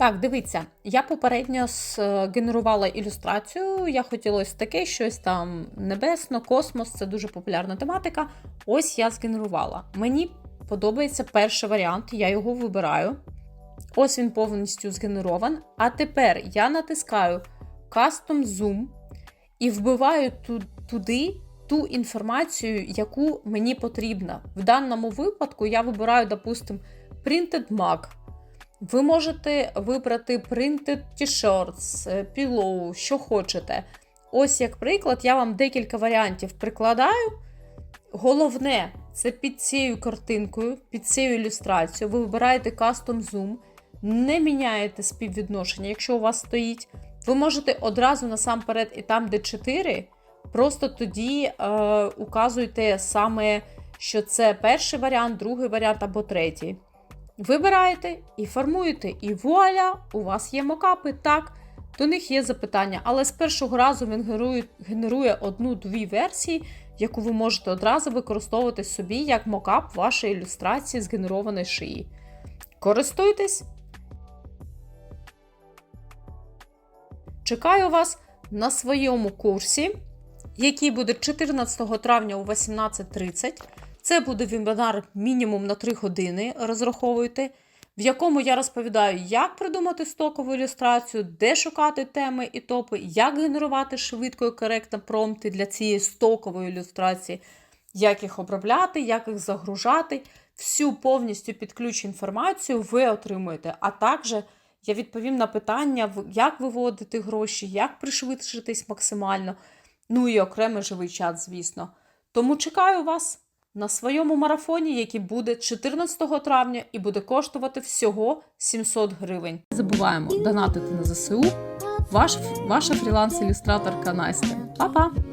Так, дивіться, я попередньо згенерувала ілюстрацію. Я хотіла ось таке, щось там небесно, космос, це дуже популярна тематика. Ось я згенерувала. Мені подобається перший варіант, я його вибираю. Ось він повністю згенерован. А тепер я натискаю Custom Zoom і вбиваю туди ту інформацію, яку мені потрібна. В даному випадку я вибираю, допустимо, Printed Mug. Ви можете вибрати Printed T-shirts, Pillow, що хочете. Ось як приклад, я вам декілька варіантів прикладаю. Головне, це під цією картинкою, під цією ілюстрацією. Ви вибираєте Custom Zoom, не міняєте співвідношення, якщо у вас стоїть. Ви можете одразу насамперед, і там, де 4, просто тоді е, указуйте саме, що це перший варіант, другий варіант або третій. Вибираєте і формуєте, і вуаля, у вас є мокапи. Так, до них є запитання, але з першого разу він генерує, генерує одну-дві версії, яку ви можете одразу використовувати собі як мокап вашої ілюстрації згенерованої шиї. Користуйтесь! Чекаю вас на своєму курсі, який буде 14 травня о 18.30. Це буде вебінар мінімум на 3 години, розраховуйте, в якому я розповідаю, як придумати стокову ілюстрацію, де шукати теми і топи, як генерувати швидко і коректно промпти для цієї стокової ілюстрації, як їх обробляти, як їх загружати. Всю повністю під ключ інформацію ви отримуєте. А також я відповім на питання, як виводити гроші, як пришвидшитись максимально. Ну і окремий живий чат, звісно. Тому чекаю вас на своєму марафоні, який буде 14 травня і буде коштувати всього 700 гривень. Не забуваємо донатити на ЗСУ. Ваш, ваша фріланс-ілюстраторка Настя. Па-па!